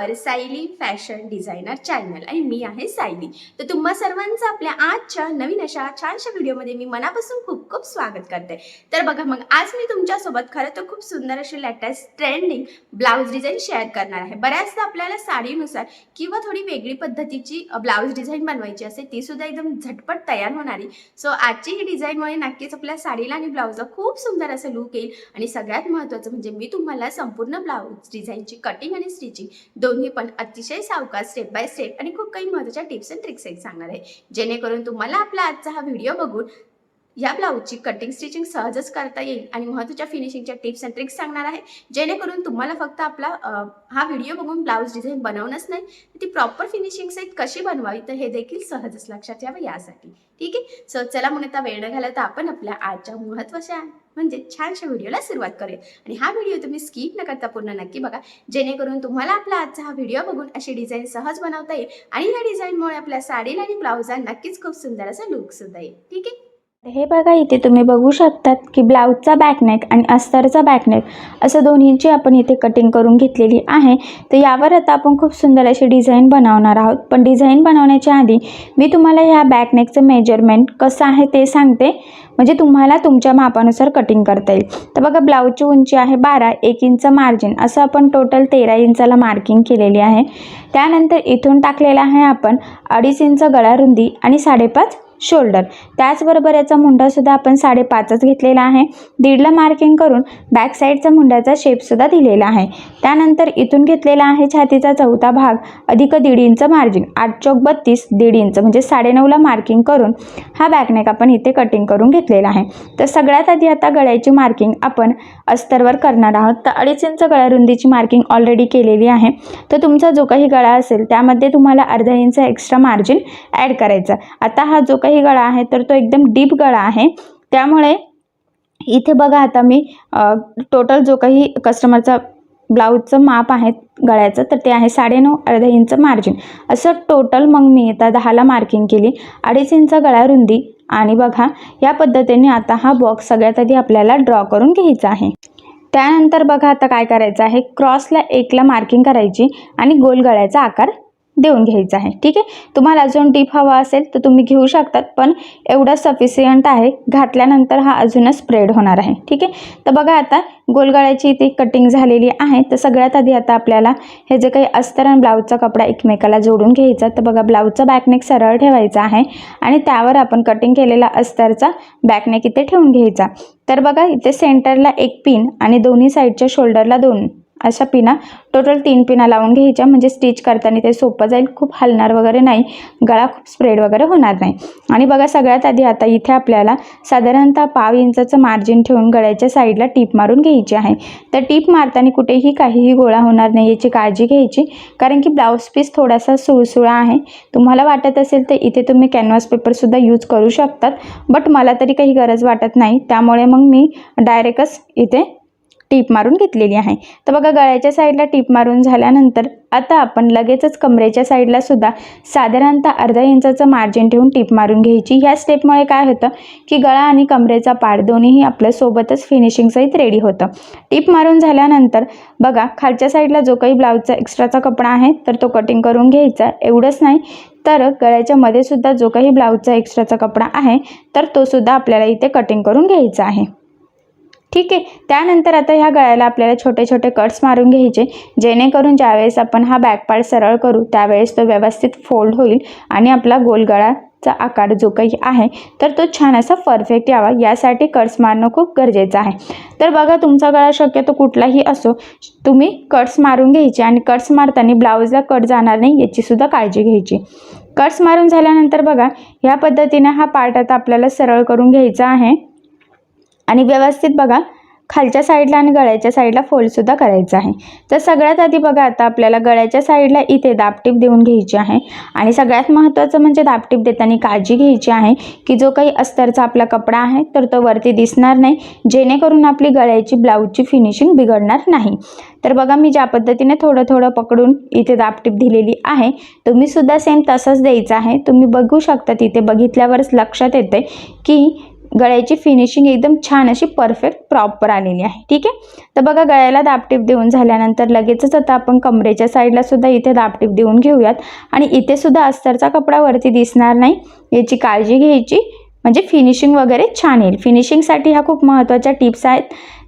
Our Sayali fashion designer channel आणि मी आहे सायली तर तुम्हा सर्वांचं आपल्या आजच्या नवीन अशा छानशा व्हिडिओमध्ये मी मनापासून खूप खूप स्वागत करते. तर बघा मग आज मी तुमच्यासोबत खरं तर खूप सुंदर अशी latest trending blouse design share करणार आहे. बऱ्याचदा आपल्याला साडीनुसार किंवा थोडी वेगळी पद्धतीची ब्लाऊज डिझाईन बनवायची असते ती सुद्धा एकदम झटपट तयार होणारी. सो आजची ही डिझाईनमुळे नक्कीच आपल्या साडीला आणि ब्लाऊजला खूप सुंदर असं लुक येईल. आणि सगळ्यात महत्त्वाचं म्हणजे मी तुम्हाला संपूर्ण ब्लाऊज डिझाईनची कटिंग आणि स्टिचिंग दोन दोन्ही पण अतिशय सावकाश स्टेप बाय स्टेप आणि खूप काही महत्त्वाच्या टिप्स अँड ट्रिक्स सांगणार आहे. जेणेकरून तुम्हाला आपला आजचा हा व्हिडिओ बघून या ब्लाऊजची कटिंग स्टिचिंग सहजच करता येईल. आणि महत्त्वाच्या फिनिशिंगच्या टिप्स अँड ट्रिक्स सांगणार आहे. जेणेकरून तुम्हाला फक्त आपला हा व्हिडिओ बघून ब्लाऊज डिझाईन बनवणंच नाही ती प्रॉपर फिनिशिंग सहित कशी बनवावी तर हे देखील सहजच लक्षात यावं यासाठी. ठीक आहे? सो चला मग आता वेळ न घालवता आपण आपल्या आजच्या महत्त्वाच्या म्हणजे छानशा व्हिडिओला सुरुवात करूया. आणि हा व्हिडिओ तुम्ही स्किप न करता पूर्ण नक्की बघा. जेणेकरून तुम्हाला आपला आजचा हा व्हिडिओ बघून अशी डिझाईन सहज बनवता येईल. आणि या डिझाईनमुळे आपल्या साडीला आणि ब्लाऊजला नक्कीच खूप सुंदर असा लुक सुद्धा येईल. ठीक आहे? हे बघा इथे तुम्ही बघू शकतात की ब्लाऊजचा बॅकनेक आणि अस्तरचा बॅकनेक असं दोन्हींची आपण इथे कटिंग करून घेतलेली आहे. तर यावर आता आपण खूप सुंदर अशी डिझाईन बनवणार आहोत. पण डिझाईन बनवण्याच्या आधी मी तुम्हाला ह्या बॅकनेकचं मेजरमेंट कसं आहे ते सांगते. म्हणजे तुम्हाला तुमच्या मापानुसार कटिंग करता येईल. तर बघा ब्लाऊजची उंची आहे बारा एक इंच मार्जिन असं आपण टोटल तेरा इंचाला मार्किंग केलेली आहे. त्यानंतर इथून टाकलेलं आहे आपण अडीच इंच गळा रुंदी आणि साडेपाच शोल्डर. त्याचबरोबर याचा मुंडासुद्धा आपण साडेपाचच घेतलेला आहे. दीडला मार्किंग करून बॅक साईडचा मुंड्याचा शेपसुद्धा दिलेला आहे. त्यानंतर इथून घेतलेला आहे छातीचा चौथा भाग अधिक दीड इंच मार्जिन आठ चौक बत्तीस दीड इंच म्हणजे साडेनऊला मार्किंग करून हा बॅकनेक आपण इथे कटिंग करून घेतलेला आहे. तर सगळ्यात आधी आता गळ्याची मार्किंग आपण अस्तरवर करणार आहोत. तर अडीच इंच गळ्या रुंदीची मार्किंग ऑलरेडी केलेली आहे. तर तुमचा जो काही गळा असेल त्यामध्ये तुम्हाला अर्धा इंच एक्स्ट्रा मार्जिन ॲड करायचा आता हा जो काही गळा आहे तर तो एकदम डीप गळा आहे. त्यामुळे इथे बघा आता मी टोटल जो काही कस्टमरचा ब्लाऊजचं माप आहे गळ्याचं तर ते आहे साडेनऊ अर्धा इंच मार्जिन असं टोटल मग मी आता दहाला मार्किंग केली. अडीच इंच गळा रुंदी. आणि बघा या पद्धतीने आता हा बॉक्स सगळ्यात आधी आपल्याला ड्रॉ करून घ्यायचा आहे. त्यानंतर बघा आता काय करायचं आहे. क्रॉसला एकला मार्किंग करायची आणि गोल गळ्याचा आकार देऊन घ्यायचं आहे. ठीक आहे? तुम्हाला अजून डीप हवा असेल तर तुम्ही घेऊ शकतात पण एवढा सफिशियंट आहे घातल्यानंतर हा अजूनच स्प्रेड होणार आहे. ठीक आहे? तर बघा आता गोलगळ्याची इथे कटिंग झालेली आहे. तर सगळ्यात आधी आता आपल्याला हे जे काही अस्तर आणि ब्लाऊजचा कपडा एकमेकाला जोडून घ्यायचा तर बघा ब्लाऊजचा बॅकनेक सरळ ठेवायचा आहे आणि त्यावर आपण कटिंग केलेला अस्तरचा बॅकनेक इथे ठेवून घ्यायचा. तर बघा इथे सेंटरला एक पिन आणि दोन्ही साईडच्या शोल्डरला दोन अशा पिना टोटल तीन पिना लावून घ्यायच्या. म्हणजे स्टिच करताना ते सोपं जाईल. खूप हलणार वगैरे नाही. गळा खूप स्प्रेड वगैरे होणार नाही. आणि बघा सगळ्यात आधी आता इथे आपल्याला साधारणतः पाव इंचाचं मार्जिन ठेवून गळ्याच्या साईडला टीप मारून घ्यायची आहे. तर टीप मारताना कुठेही काहीही गोळा होणार नाही. याची काळजी घ्यायची. कारण की ब्लाऊज पीस थोडासा सुळसुळा आहे. तुम्हाला वाटत असेल तर इथे तुम्ही कॅनव्हास पेपरसुद्धा यूज करू शकतात. बट मला तरी काही गरज वाटत नाही. त्यामुळे मग मी डायरेक्टच इथे टीप मारून घेतलेली आहे. तर बघा गळ्याच्या साईडला टीप मारून झाल्यानंतर आता आपण लगेचच कमरेच्या साईडला सुद्धा साधारणतः अर्धा इंचाचं मार्जिन ठेवून टीप मारून घ्यायची. ह्या स्टेपमुळे काय होतं की गळा आणि कमरेचा पाड दोन्हीही आपल्या सोबतच फिनिशिंगसहित रेडी होतं. टीप मारून झाल्यानंतर बघा खालच्या साईडला जो काही ब्लाऊजचा एक्स्ट्राचा कपडा आहे तर तो कटिंग करून घ्यायचा. एवढंच नाही तर गळ्याच्या मध्ये सुद्धा जो काही ब्लाऊजचा एक्स्ट्राचा कपडा आहे तर तो सुद्धा आपल्याला इथे कटिंग करून घ्यायचा आहे. ठीक आहे. त्यानंतर आता ह्या गळ्याला आपल्याला छोटे छोटे कट्स मारून घ्यायचे. जेणेकरून ज्यावेळेस आपण हा बॅक पार्ट सरळ करू त्यावेळेस तो व्यवस्थित फोल्ड होईल आणि आपला गोल गळाचा आकार जो काही आहे तर तो छान असा परफेक्ट यावा. यासाठी कट्स मारणं खूप गरजेचं आहे. तर बघा तुमचा गळा शक्यतो कुठलाही असो तुम्ही कट्स मारून घ्यायचे आणि कट्स मारताना ब्लाऊजला कट जाणार नाही याचीसुद्धा काळजी घ्यायची. कट्स मारून झाल्यानंतर बघा ह्या पद्धतीने हा पार्ट आता आपल्याला सरळ करून घ्यायचा आहे. आणि व्यवस्थित बघा खालच्या साईडला आणि गळ्याच्या साईडला फोल्डसुद्धा करायचं आहे. तर सगळ्यात आधी बघा आता आपल्याला गळ्याच्या साईडला इथे दाबटीप देऊन घ्यायची आहे. आणि सगळ्यात महत्त्वाचं म्हणजे दाबटीप देताना काळजी घ्यायची आहे की जो काही अस्तरचा आपला कपडा आहे तर तो वरती दिसणार नाही. जेणेकरून आपली गळ्याची ब्लाऊजची फिनिशिंग बिघडणार नाही. तर बघा मी ज्या पद्धतीने थोडं थोडं पकडून इथे दाबटीप दिलेली आहे तुम्हीसुद्धा सेम तसंच द्यायचं आहे. तुम्ही बघू शकता तिथे बघितल्यावरच लक्षात येते की गळ्याची फिनिशिंग एकदम छान अशी परफेक्ट प्रॉपर आलेली आहे. ठीक आहे? तर बघा गळ्याला दाबटीप देऊन झाल्यानंतर लगेचच आता आपण कमरेच्या साईडला सुद्धा इथे दाबटीप देऊन घेऊयात. आणि इथे सुद्धा अस्तरचा कपडा वरती दिसणार नाही. याची काळजी घ्यायची. म्हणजे फिनिशिंग वगैरे छान येईल. फिनिशिंगसाठी ह्या खूप महत्त्वाच्या टिप्स आहेत.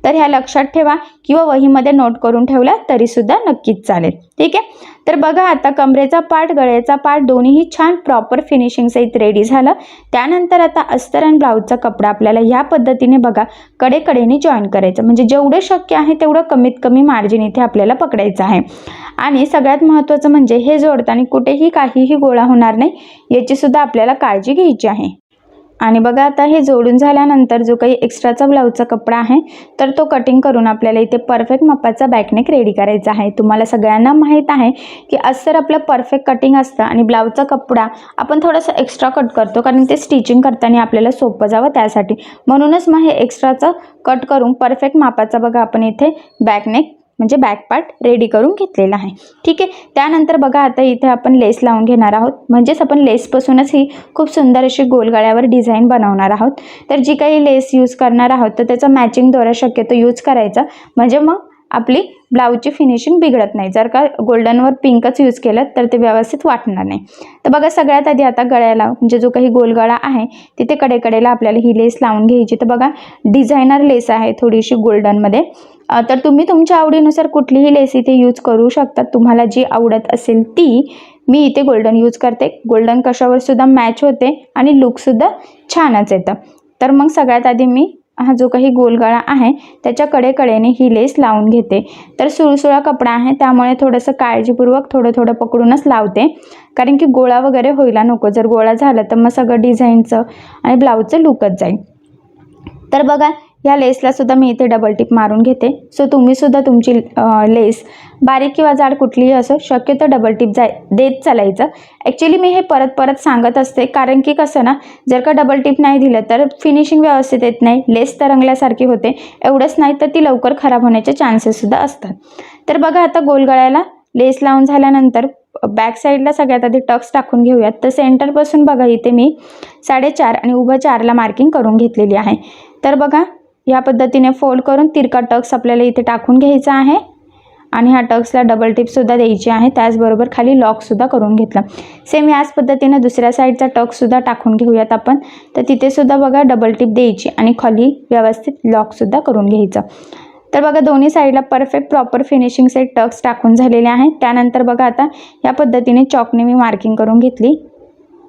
तर ह्या लक्षात ठेवा. किंवा वहीमध्ये नोट करून ठेवल्या तरीसुद्धा नक्कीच चालेल. ठीक आहे? तर बघा आता कमरेचा पार्ट गळ्याचा पार्ट दोन्हीही छान प्रॉपर फिनिशिंग सहित रेडी झालं. त्यानंतर आता अस्तर आणि ब्लाऊजचा कपडा आपल्याला ह्या पद्धतीने बघा कडेकडेने जॉईन करायचं. म्हणजे जेवढं शक्य आहे तेवढं कमीत कमी मार्जिन इथे आपल्याला पकडायचं आहे. आणि सगळ्यात महत्त्वाचं म्हणजे हे जोडताना कुठेही काहीही गोळा होणार नाही याची सुद्धा आपल्याला काळजी घ्यायची आहे. आणि बघा आता हे जोडून झाल्यानंतर जो काही एक्स्ट्राचा ब्लाऊजचा कपडा आहे तर तो कटिंग करून आपल्याला इथे परफेक्ट मापाचा बॅकनेक रेडी करायचा आहे. तुम्हाला सगळ्यांना माहीत आहे की अस्तर आपलं परफेक्ट कटिंग असतं आणि ब्लाऊजचा कपडा आपण थोडंसं एक्स्ट्रा कट करतो कारण ते स्टिचिंग करताना आपल्याला सोपं जावं त्यासाठी. म्हणूनच मग हे एक्स्ट्राचं कट करून परफेक्ट मापाचा बघा आपण इथे बॅकनेक म्हणजे बॅक पार्ट रेडी करून घेतलेला आहे. ठीक आहे? त्यानंतर बघा आता इथे आपण लेस लावून घेणार आहोत. म्हणजेच आपण लेसपासूनच ही खूप सुंदर अशी गोलगळ्यावर डिझाईन बनवणार आहोत. तर जी काही लेस यूज करणार आहोत तर त्याचा मॅचिंग दोरा शक्यतो यूज करायचा. म्हणजे मग आपली ब्लाऊजची फिनिशिंग बिघडत नाही. जर का गोल्डनवर पिंकच यूज केलं तर ते व्यवस्थित वाटणार नाही. तर बघा सगळ्यात आधी आता गळ्याला म्हणजे जो काही गोलगळा आहे तिथे कडेकडेला आपल्याला ही लेस लावून घ्यायची. तर बघा डिझायनर लेस आहे थोडीशी गोल्डनमध्ये तर तुम्ही तुमच्या आवडीनुसार कुठलीही लेस इथे यूज करू शकता तुम्हाला जी आवडत असेल ती मी इथे गोल्डन यूज करते. गोल्डन कशावर सुद्धा मॅच होते आणि लुकसुद्धा छानच येतं. तर मग सगळ्यात आधी मी हा जो काही गोलगळा आहे त्याच्या कडेकडेने ही लेस लावून घेते. तर सुळसुळा कपडा आहे त्यामुळे थोडंसं काळजीपूर्वक थोडं थोडं पकडूनच लावते. कारण की गोळा वगैरे व्हायला नको. जर गोळा झाला तर मग सगळं डिझाईनचं आणि ब्लाऊजचं लुकच जाईल. तर बघा ह्या लेसला सुद्धा मी इथे डबल टिप मारून घेते. सो तुम्हीसुद्धा तुमची लेस बारीक किंवा जाड कुठलीही असो शक्यतो डबल टिप जाय देत चालायचं. ॲक्च्युली मी हे परत परत सांगत असते कारण की कसं ना जर का डबल टिप नाही दिलं तर फिनिशिंग व्यवस्थित येत नाही लेस तरंगल्यासारखी होते. एवढंच नाही तर ती लवकर खराब होण्याचे चान्सेससुद्धा असतात. तर बघा आता गोलगळ्याला लेस लावून झाल्यानंतर बॅक साईडला सगळ्यात आधी टक्स टाकून घेऊयात. तर सेंटरपासून बघा इथे मी साडेचार आणि उभं चारला मार्किंग करून घेतलेली आहे. तर बघा या पद्धतीने फोल्ड करून तिरका टक्स आपल्याला इथे टाकून घ्यायचा आहे. आणि ह्या टक्सला डबल टिपसुद्धा द्यायची आहे. त्याचबरोबर खाली लॉकसुद्धा करून घेतलं. सेम याच पद्धतीने दुसऱ्या साईडचा टक्ससुद्धा टाकून घेऊयात आपण. तर तिथेसुद्धा बघा डबल टिप द्यायची आणि खाली व्यवस्थित लॉकसुद्धा करून घ्यायचं. तर बघा दोन्ही साईडला perfect proper finishing set tucks टाकून झालेले आहेत त्यानंतर बघा आता या पद्धतीने चॉकने मी मार्किंग करून घेतली.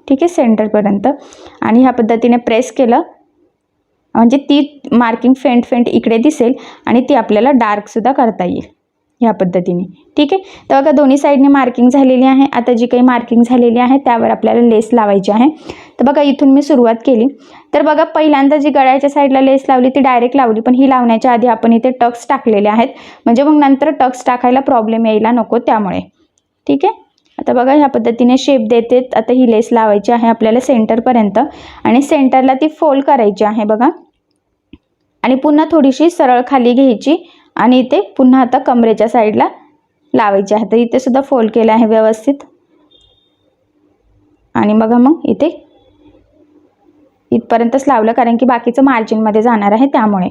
ठीक आहे सेंटरपर्यंत आणि ह्या पद्धतीने प्रेस केलं. म्हणजे ती मार्किंग फेंट फेंट इकडे दिसेल आणि ती आपल्याला डार्कसुद्धा करता येईल ह्या पद्धतीने. ठीक आहे? तर बघा दोन्ही साईडने मार्किंग झालेली आहे. आता जी काही मार्किंग झालेली आहे त्यावर आपल्याला लेस लावायची आहे. तर बघा इथून मी सुरुवात केली. तर बघा पहिल्यांदा जी गळ्याच्या साईडला लेस लावली ती डायरेक्ट लावली पण ही लावण्याच्या आधी आपण इथे टक्स टाकलेले आहेत. म्हणजे मग नंतर टक्स टाकायला प्रॉब्लेम यायला नको त्यामुळे. ठीक आहे? आता बघा ह्या पद्धतीने शेप देते. आता ही लेस लावायची आहे आपल्याला सेंटरपर्यंत आणि सेंटरला ती फोल्ड करायची आहे बघा. आणि पुन्हा थोडीशी सरळ खाली घ्यायची. आणि इथे पुन्हा आता कमरेच्या साईडला लावायची आहे. तर इथे सुद्धा फोल्ड केलं आहे व्यवस्थित. आणि बघा मग इथे इथपर्यंतच लावलं कारण की बाकीचं मार्जिनमध्ये जाणार आहे त्यामुळे.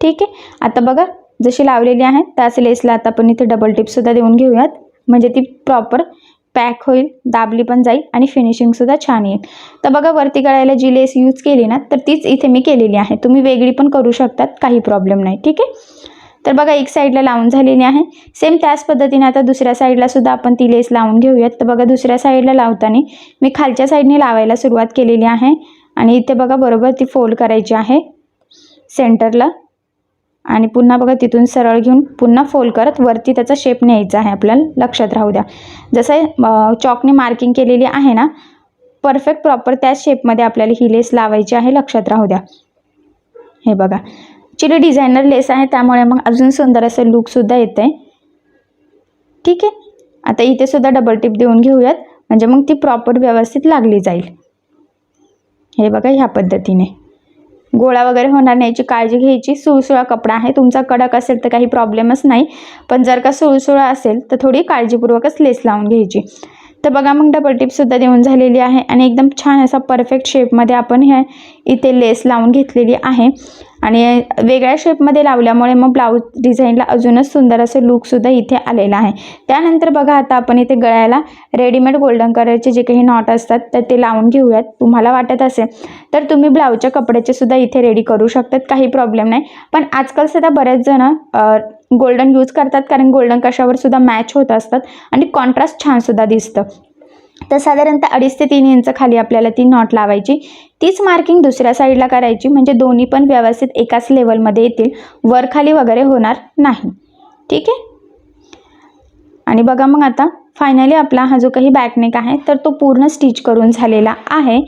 ठीक आहे? आता बघा जशी लावलेली आहे त्याच लेसला आता आपण इथे डबल टिपसुद्धा देऊन घेऊयात. म्हणजे ती प्रॉपर पॅक होईल दाबली पण जाईल आणि फिनिशिंगसुद्धा छान येईल. तर बघा वरती गळायला जी लेस यूज केली ना तर तीच इथे मी केलेली आहे. तुम्ही वेगळी पण करू शकतात काही प्रॉब्लेम नाही ठीक आहे? तर बघा एक साईडला लावून झालेली आहे. सेम त्याच पद्धतीने आता दुसऱ्या साईडला सुद्धा आपण ती लेस लावून घेऊयात. तर बघा दुसऱ्या साईडला लावताना मी खालच्या साईडने लावायला सुरुवात केलेली आहे. आणि इथे बघा बरोबर ती फोल्ड करायची आहे. सेंटरला आणि पुन्हा बघा तिथून सरळ घेऊन पुन्हा फोल्ड करत वरती त्याचा शेप न्यायचा आहे आपल्याला. लक्षात राहू द्या. जसं चॉकने मार्किंग केलेली आहे ना परफेक्ट प्रॉपर त्याच शेपमध्ये आपल्याला ही लेस लावायची आहे. लक्षात राहू द्या. हे बघा. चिली डिझायनर लेस आहे त्यामुळे मग अजून सुंदर असं लुकसुद्धा येतं आहे ठीक आहे. आता इथे सुद्धा डबल टिप देऊन घेऊयात. म्हणजे मग ती प्रॉपर व्यवस्थित लागली जाईल. हे बघा ह्या पद्धतीने. गोळा वगैरे होणार नाही याची काळजी घ्यायची. सुळसुळा कपडा आहे. तुमचा कडक असेल तर काही प्रॉब्लेमच नाही. पण जर का सुळसुळा असेल तर थोडी काळजीपूर्वकच लेस लावून घ्यायची. तर बघा मग डबल टिपसुद्धा देऊन झालेली आहे. आणि एकदम छान असा परफेक्ट शेपमध्ये आपण ह्या इथे लेस लावून घेतलेली आहे. आणि वेगळ्या शेपमध्ये लावल्यामुळे मग ब्लाऊज डिझाईनला अजूनच सुंदर असं लुकसुद्धा इथे आलेला आहे. त्यानंतर बघा आता आपण इथे गळ्याला रेडीमेड गोल्डन कलरचे जे काही नॉट असतात तर ते लावून घेऊयात. तुम्हाला वाटत असेल तर तुम्ही ब्लाऊजच्या कपड्याचे सुद्धा इथे रेडी करू शकतात काही प्रॉब्लेम नाही. पण आजकाल सुद्धा बरेच जण गोल्डन यूज करतात कारण गोल्डन कशावर सुद्धा मॅच होत असतात. आणि कॉन्ट्रास्ट छानसुद्धा दिसतं. तर साधारणतः अडीच ते तीन इंच खाली आपल्याला ती नॉट लावायची. तीच मार्किंग दुसऱ्या साईडला करायची म्हणजे दोन्ही पण व्यवस्थित एकाच लेवलमध्ये येतील. वर खाली वगैरे होणार नाही. ठीक आहे? आणि बघा मग आता फायनली आपला हा जो काही बॅकनेक आहे तर तो पूर्ण स्टिच करून झालेला आहे.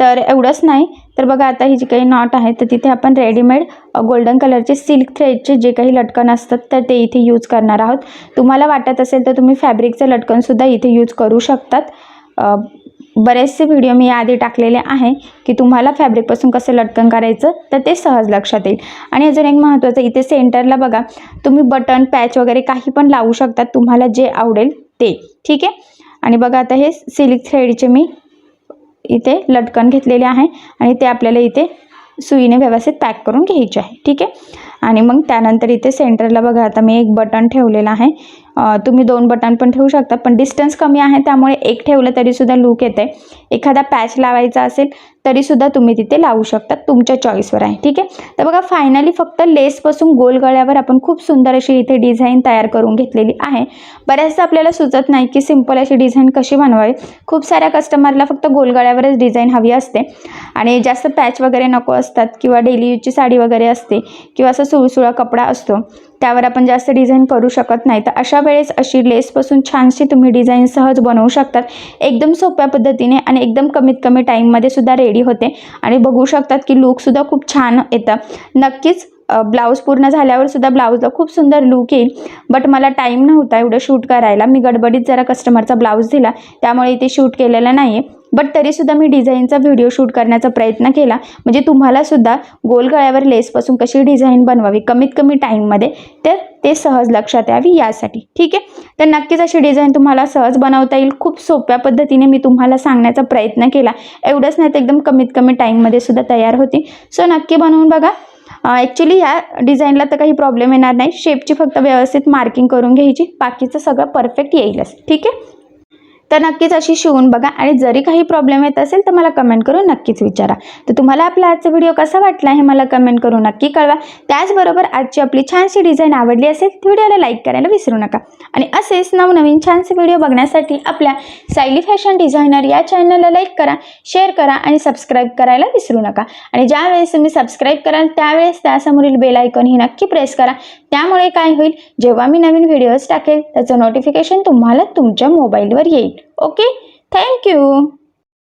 तर एवढंच नाही. तर बघा आता ही जी काही नॉट आहे तर तिथे आपण रेडीमेड गोल्डन कलरचे सिल्क थ्रेडचे जे काही लटकन असतात तर ते इथे यूज करणार आहोत. तुम्हाला वाटत असेल तर तुम्ही फॅब्रिकचं लटकनसुद्धा इथे यूज करू शकतात. बरेचसे व्हिडिओ मी याआधी टाकलेले आहे की तुम्हाला फॅब्रिकपासून कसं लटकन करायचं तर ते सहज लक्षात येईल. आणि अजून एक महत्त्वाचं इथे सेंटरला बघा तुम्ही बटन पॅच वगैरे काही पण लावू शकतात तुम्हाला जे आवडेल ते ठीक आहे? आणि बघा आता हे सिलिक थ्रेडचे मी इथे लटकन घेतलेले आहे आणि ते आपल्याला इथे सुईने व्यवस्थित पॅक करून घ्यायचे आहे ठीक आहे? आणि मग त्यानंतर इथे सेंटरला बघा आता मी एक बटन ठेवलेलं आहे. तुम्ही दोन बटन पण ठेवू शकता पण डिस्टन्स कमी आहे त्यामुळे एक ठेवलं तरीसुद्धा लूक येते. एखादा पॅच लावायचा असेल तरीसुद्धा तुम्ही तिथे लावू शकता तुमच्या चॉईसवर आहे ठीक आहे? तर बघा फायनली फक्त लेसपासून गोल गळ्यावर आपण खूप सुंदर अशी इथे डिझाईन तयार करून घेतलेली आहे. बऱ्याचदा आपल्याला सुचत नाही की सिंपल अशी डिझाईन कशी बनवावी. खूप साऱ्या कस्टमरला फक्त गोलगळ्यावरच डिझाईन हवी असते. आणि जास्त पॅच वगैरे नको असतात किंवा डेली यूजची साडी वगैरे असते किंवा असं सुळसुळा कपडा असतो. त्यावर आपण जास्त डिझाईन करू शकत नाही. तर अशा वेळेस अशी लेसपासून छानशी तुम्ही डिझाईन सहज बनवू शकतात. एकदम सोप्या पद्धतीने आणि एकदम कमीत कमी टाईममध्ये सुद्धा रेडी होते. आणि बघू शकतात की लुकसुद्धा खूप छान येतं. नक्कीच ब्लाऊज पूर्ण झाल्यावर सुद्धा ब्लाऊजला खूप सुंदर लूक येईल. बट मला टाईम नव्हता एवढं शूट करायला. मी गडबडीत जरा कस्टमरचा ब्लाऊज दिला. त्यामुळे इथे शूट केलेलं नाही आहे बट तरीसुद्धा मी डिझाईनचा व्हिडिओ शूट करण्याचा प्रयत्न केला. म्हणजे तुम्हालासुद्धा गोल गळ्यावर लेसपासून कशी डिझाईन बनवावी कमीत कमी टाईममध्ये तर ते सहज लक्षात यावी यासाठी. ठीक आहे? तर नक्कीच अशी डिझाईन तुम्हाला सहज बनवता येईल. खूप सोप्या पद्धतीने मी तुम्हाला सांगण्याचा प्रयत्न केला. एवढंच नाही तर एकदम कमीत कमी टाईममध्ये सुद्धा तयार होती सो नक्की बनवून बघा. ॲक्च्युली ह्या डिझाईनला तर काही प्रॉब्लेम येणार नाही. शेपची फक्त व्यवस्थित मार्किंग करून घ्यायची. बाकीचं सगळं परफेक्ट येईलच. ठीक आहे? तर नक्कीच अशी शिवून बघा. आणि जरी काही प्रॉब्लेम येत असेल तर मला कमेंट करून नक्कीच विचारा. तर तुम्हाला आपला आजचा व्हिडिओ कसा वाटला हे मला कमेंट करून नक्की कळवा. त्याचबरोबर आजची आपली छानशी डिझाईन आवडली असेल तर व्हिडिओला लाईक करायला विसरू नका. आणि असेच नवनवीन छानसे व्हिडिओ बघण्यासाठी आपल्या सायली फॅशन डिझायनर या चॅनलला लाईक करा शेअर करा आणि सबस्क्राईब करायला विसरू नका. आणि ज्यावेळेस तुम्ही सबस्क्राईब कराल त्यावेळेस त्यासमोरील बेल आयकॉन ही नक्की प्रेस करा. त्यामुळे काय होईल जेव्हा मी नवीन व्हिडिओज टाकेल त्याचं नोटिफिकेशन तुम्हाला तुमच्या मोबाईलवर येईल. okay thank you.